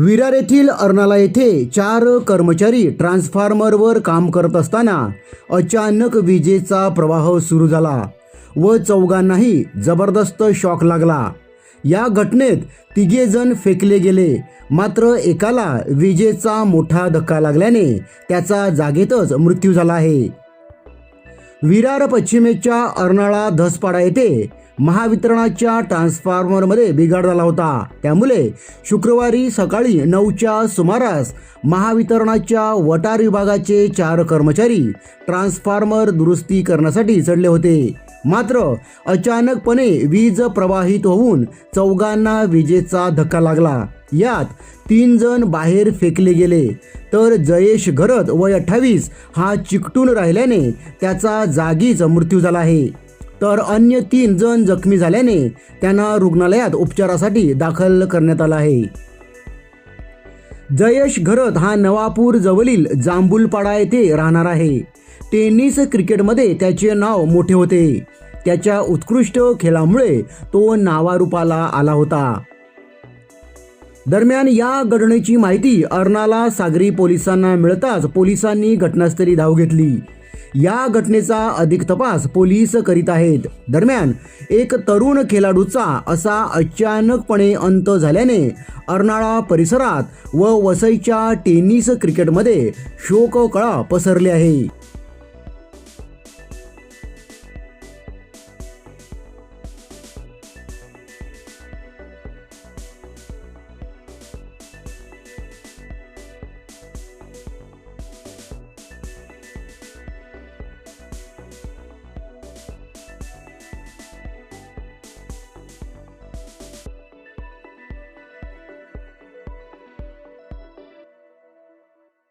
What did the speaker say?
विरार येथील अर्नाला येथे चार कर्मचारी ट्रान्सफॉर्मरवर काम करत असताना अचानक विजेचा प्रवाह सुरू झाला व चौघांनाही जबरदस्त शॉक लागला. या घटनेत तिघे जण फेकले गेले. मात्र एकाला विजेचा मोठा धक्का लागल्याने त्याचा जागेतच मृत्यू झाला आहे. विरार पश्चिमेच्या अर्नाळा धसपाडा येथे महावितरणाच्या ट्रान्सफॉर्मरमध्ये बिघाड झाला होता. त्यामुळे शुक्रवारी सकाळी नऊच्या सुमारास महावितरणाच्या वटार विभागाचे चार कर्मचारी ट्रान्सफॉर्मर दुरुस्ती करण्यासाठी चढले होते. मात्र अचानकपणे वीज प्रवाहित होऊन चौघांना विजेचा धक्का लागला. यात तीन जण बाहेर फेकले गेले. तर जयेश घरत वय अठ्ठावीस हा चिकटून राहिल्याने त्याचा जागीच मृत्यू झाला आहे. तर अन्य तीन जण जखमी झाल्याने त्यांना रुग्णालयात उपचारासाठी दाखल करण्यात आलं आहे. जयेश घरत हा नवापूर जवळील जांभूलपाडा येथे राहणार आहे. टेनिस क्रिकेटमध्ये त्याचे नाव मोठे होते. त्याच्या उत्कृष्ट खेळामुळे तो नावारूपाला आला होता. दरम्यान या घटनेची माहिती अर्नाला सागरी पोलिसांना मिळताच पोलिसांनी घटनास्थळी धाव घेतली. या घटनेचा अधिक तपास पोलीस करीत आहेत. दरम्यान एक तरुण खेळाडूचा असा अचानकपणे अंत झाल्याने अर्नाळा परिसरात व वसईच्या टेनिस क्रिकेटमध्ये शोककळा पसरली आहे.